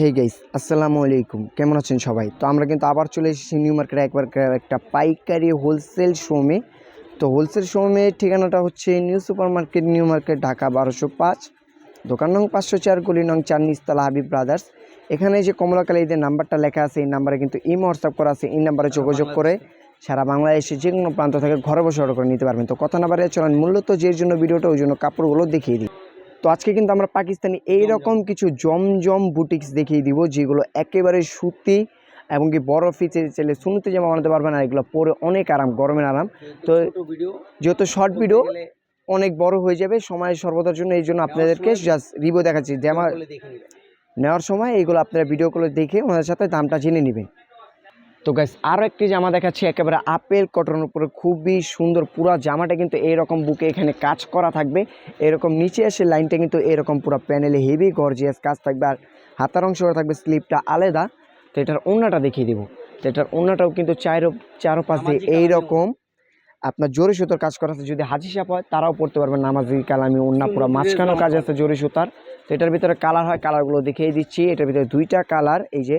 Hey guys আসসালামু আলাইকুম। কেমন আছেন সবাই? তো আমরা কিন্তু আবার চলে এসেছি নিউ মার্কেটে একবার একটা পাইকারি হোলসেল শোমে তো হোলসেল শোমে ঠিকানাটা হচ্ছে new super market new market Dhaka বারোশো পাঁচ। দোকান নং পাঁচশো চার গলি নং চার নিস্তলা হাবিব ব্রাদার্স। এখানে যে কমলা কালীদের নাম্বারটা লেখা আছে এই নাম্বারে কিন্তু ইমো হোয়াটসঅ্যাপ করা আছে এই নাম্বারে যোগাযোগ করে সারা বাংলাদেশে যে কোনো প্রান্ত থেকে ঘরে বসে অর্ডার করে নিতে পারবেন। তো কথা না বাড়িয়ে চলেন মূলত যে জন্য ভিডিওটা ওই জন্য কাপড়গুলো দেখিয়ে দিই। তো আজকে কিন্তু আমরা পাকিস্তানি এইরকম কিছু জমজম বুটিক্স দেখিয়ে দিব যেগুলো একেবারে সুতি এবং কি বড় ফিচে চলে শুনতে জামা বানাতে পারবেন আর এগুলো পরে অনেক আরাম গরমের আরাম। তো ভিডিও যেহেতু শর্ট ভিডিও অনেক বড় হয়ে যাবে সময় সর্বদার জন্য এই জন্য আপনাদেরকে জাস্ট রিভিউ দেখাচ্ছি। জামা নেওয়ার সময় এইগুলো আপনারা ভিডিওগুলো দেখে ওনাদের সাথে দামটা জেনে নেবেন। তো গাইস আরও একটি জামা দেখাচ্ছি একেবারে আপেল কটনের উপরে খুবই সুন্দর পুরো জামাটা কিন্তু এইরকম বুকে এখানে কাজ করা থাকবে। এরকম নিচে এসে লাইনটা কিন্তু এরকম পুরো প্যানেলে হেভি গর্জিয়াস কাজ থাকবে আর হাতার অংশ থাকবে স্লিপটা আলাদা। তো এটার ওড়নাটা দেখিয়ে দিব। তো এটার ওড়নাটাও কিন্তু চারো চারো পাশ দিয়ে এইরকম। আপনার জোরে সুতোর কাজ করা আছে যদি হাজি সাপ হয় তারাও পড়তে পারবেন নামাজি কালামি ওড়না পুরো মাঝখানেও কাজ আছে জোরে সুতার। তো এটার ভিতরে কালার হয় কালারগুলো দেখিয়ে দিচ্ছি। এটার ভিতরে দুইটা কালার এই যে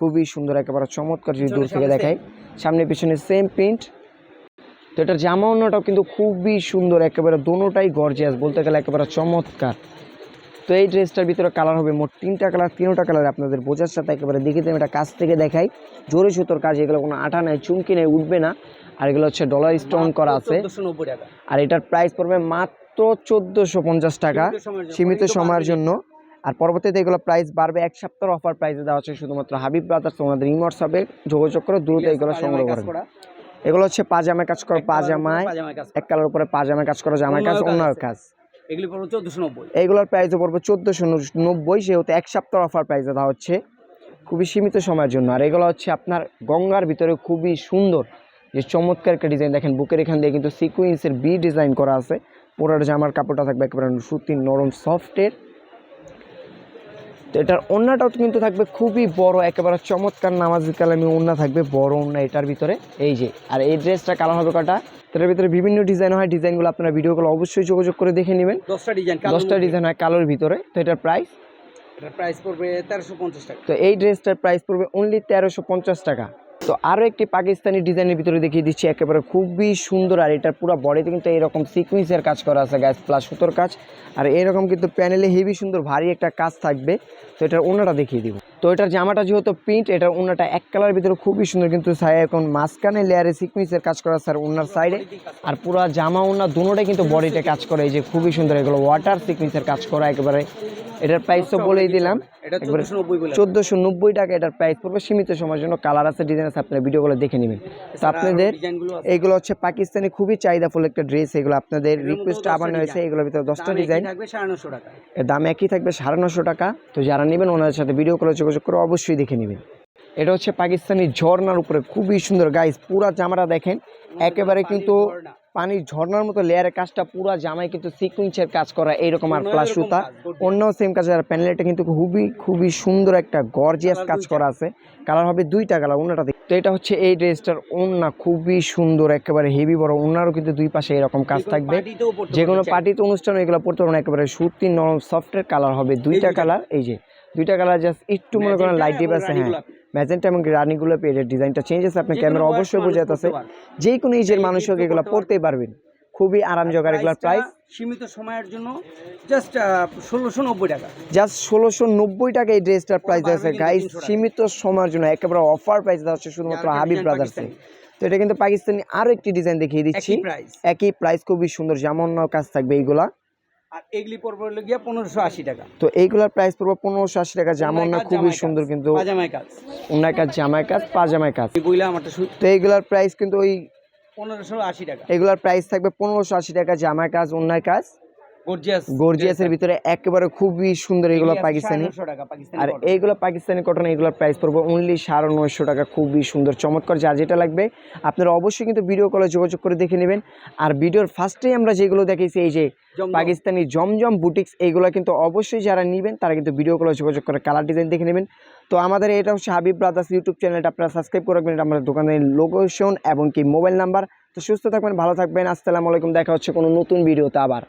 খুবই সুন্দর একেবারে চমৎকার যদি দূর থেকে দেখাই সামনে পিছনে সেম প্রিন্ট তো এটার জামা অন্যটাও কিন্তু খুবই সুন্দর একেবারে দোনোটাই গর্জিয়াস বলতে গেলে একেবারে চমৎকার। তো এই ড্রেসটার ভিতরে কালার হবে মোট তিনটা কালার তিনটা কালার আপনাদের বোঝার সাথে একেবারে দেখে আমি এটা কাছ থেকে দেখাই। জোরে সুতোর কাজ এগুলো কোনো আঠা নেই চুমকি নেই উঠবে না। আর এগুলো হচ্ছে ডলার স্টোন করা আছে। আর এটার প্রাইস পড়বে মাত্র চোদ্দোশো পঞ্চাশ টাকা সীমিত সময়ের জন্য। আর পরবর্তীতে এগুলো প্রাইস বাড়বে এক সপ্তাহ অফার প্রাইসে দেওয়া হচ্ছে শুধুমাত্র হাবিব ব্রাদার্স ওনাদের ইমোটস হবে। যোগাযোগ করে দ্রুত এগুলো সংগ্রহ করেন এগুলো হচ্ছে পাজামায় কাজ করা পাজামায় এক কালার উপরে পাজামায় কাজ করা জামায় কাজ অন্য কাজ কাজ। এগুলি পড়ব চোদ্দশো নব্বই। এইগুলোর প্রাইসও পড়বে চোদ্দোশো নব্বই সেহেতু এক সপ্তাহ অফার প্রাইসে দেওয়া হচ্ছে। খুবই সীমিত সময়ের জন্য। আর এগুলো হচ্ছে আপনার গঙ্গার ভিতরে খুবই সুন্দর যে চমৎকার একটা ডিজাইন দেখেন বুকের এখান দিয়ে কিন্তু সিকুয়েন্সের বি ডিজাইন করা আছে। পুরোটা জামার কাপড়টা থাকবে একেবারে সুতির নরম সফটের তো এটার ওড়নাটাও কিন্তু থাকবে খুবই বড় একেবারে চমৎকার নামাজি কালামি ওড়না থাকবে বড় ওড়না এটার ভিতরে। এই যে আর এই ড্রেসটা কালো হবে কটা এটার ভিতরে বিভিন্ন ডিজাইন হয় ডিজাইনগুলো আপনারা ভিডিওগুলো অবশ্যই যোগাযোগ করে দেখে নেবেন। দশটা ডিজাইন দশটা ডিজাইন হয় কালোর ভিতরে তো এটার প্রাইস এটার প্রাইস পড়বে তেরোশো পঞ্চাশ টাকা। তো এই ড্রেসটার প্রাইস পড়বে অনলি তেরোশো পঞ্চাশ টাকা। তো আরও একটি পাকিস্তানি ডিজাইনের ভিতরে দেখিয়ে দিচ্ছি, একেবারে খুবই সুন্দর, আর এটার পুরো বডিতে কিন্তু এরকম সিকুয়েন্সের কাজ করা আছে গ্যাস প্লাস সুতোর কাজ। আর এরকম কিন্তু প্যানেলে হেভি সুন্দর, ভারী একটা কাজ থাকবে। তো এটার ওনাটা দেখিয়ে দিব। তো এটার জামাটা যেহেতু প্রিন্ট এটার ওনাটা এক কালার ভিতরে খুবই সুন্দর, কিন্তু এখন মাঝখানে লেয়ারে সিকুয়েন্সের কাজ করা আর ওনার সাইডে আর পুরো জামা ওনা দুটোটাই কিন্তু বডিতে কাজ করে, এই যে খুবই সুন্দর এগুলো ওয়াটার সিকুয়েন্সের কাজ করা, একেবারে এটার প্রাইস তো বলেই দিলাম। চোদ্দশো নব্বই টাকা এটার প্রাইস পড়বে। সীমিত সময়ের জন্য কালার আছে ডিজাইন আছে আপনার ভিডিওগুলো দেখে নেবেন। তো আপনাদের এইগুলো হচ্ছে পাকিস্তানি খুবই চাহিদাফুল একটা ড্রেস এগুলো আপনাদের রিকোয়েস্ট আবার হয়েছে এগুলোর ভিতরে দশটা ডিজাইন এর দাম একই থাকবে সাড়ে নশো টাকা। তো যারা নেবেন ওনাদের সাথে ভিডিও করে যোগাযোগ করে অবশ্যই দেখে নেবেন। এটা হচ্ছে পাকিস্তানি ঝর্নার উপরে খুবই সুন্দর। গাইস পুরা জামাটা দেখেন। একেবারে কিন্তু পানির ঝর্নার মতো লেয়ারের কাজটা পুরা জামায় কিন্তু সিকুয়েন্সের কাজ করা এইরকম আর প্লাস সুতা। অন্য সেম কাজ আর প্যানেলটা কিন্তু খুবই খুবই সুন্দর একটা গর্জিয়াস কাজ করা আছে। কালার হবে দুইটা কালার দেখ। তো এটা হচ্ছে এই ড্রেসটার ওন্না খুবই সুন্দর একেবারে হেভি বড় ওনারও কিন্তু দুই পাশে এরকম কাজ থাকবে। যে কোনো পার্টিতে অনুষ্ঠান এগুলো পড়তে পারবেন একেবারে সুতি নরম সফটের কালার হবে। দুইটা দুইটা। কালার এই যে দুইটা কালার জাস্ট একটু মনে করেন লাইট ডিপ আছে হ্যাঁ। ম্যাজেন্টা এবং রানিগুলো পেয়ে ডিজাইনটা চেঞ্জ আছে আপনার ক্যামেরা অবশ্যই বোঝা যাচ্ছে যে কোনো এজের মানুষ হোক এগুলো পড়তেই পারবেন। খুবই আরামযোগ আর এগুলোর প্রাইস সীমিত সময়ের জন্য জাস্ট ষোলোশো নব্বই টাকা। জাস্ট ষোলোশো নব্বই টাকা এই ড্রেসটার প্রাইস আছে। গাইস সীমিত সময়ের জন্য একেবারে অফার প্রাইস দেওয়া হচ্ছে শুধুমাত্র হাবিব ব্রাদার্সে তো এটা কিন্তু পাকিস্তানি আরও একটি ডিজাইন দেখিয়ে দিচ্ছি। একই প্রাইস একই প্রাইস খুবই সুন্দর যেমন কাজ থাকবে এইগুলা আর এগুলি পড়বে হলো গিয়া পনেরোশো আশি টাকা। তো এইগুলার প্রাইস পড়বে পনেরোশো আশি টাকা যেমন না খুবই সুন্দর কিন্তু পাজামায় কাজ। অন্যায় কাজ জামাই কাজ পাজামাই কাজ। এগুলো আমার তো এইগুলার প্রাইস কিন্তু ওই পনেরোশো আশি টাকা। এগুলার প্রাইস থাকবে পনেরোশো আশি টাকা জামাই কাজ অন্যায় কাজ। গর্জিয়াস গর্জিয়াসের ভিতরে একেবারে খুবই সুন্দর এগুলো পাকিস্তানি। আর এইগুলো পাকিস্তানি কটন এইগুলোর প্রাইস পড়বে অনলি সাড়ে নয়শো টাকা খুবই সুন্দর চমৎকার যার যেটা লাগবে। আপনারা অবশ্যই কিন্তু ভিডিও কলে যোগাযোগ করে দেখে নেবেন। আর ভিডিওর ফার্স্টেই আমরা যেগুলো দেখেছি এই যে পাকিস্তানি জমজম বুটিক্স এইগুলো কিন্তু অবশ্যই যারা নেবেন তারা কিন্তু ভিডিও কলে যোগাযোগ করে কালার ডিজাইন দেখে নেবেন। তো আমাদের এটা হচ্ছে হাবিব ব্রাদার্স ইউটিউব চ্যানেলটা আপনারা সাবস্ক্রাইব করে রাখবেন। আমাদের দোকানের লোকেশন এবং কি মোবাইল নাম্বার তো সুস্থ থাকবেন ভালো থাকবেন। আসসালামু আলাইকুম দেখা হচ্ছে কোনো নতুন ভিডিওতে আবার।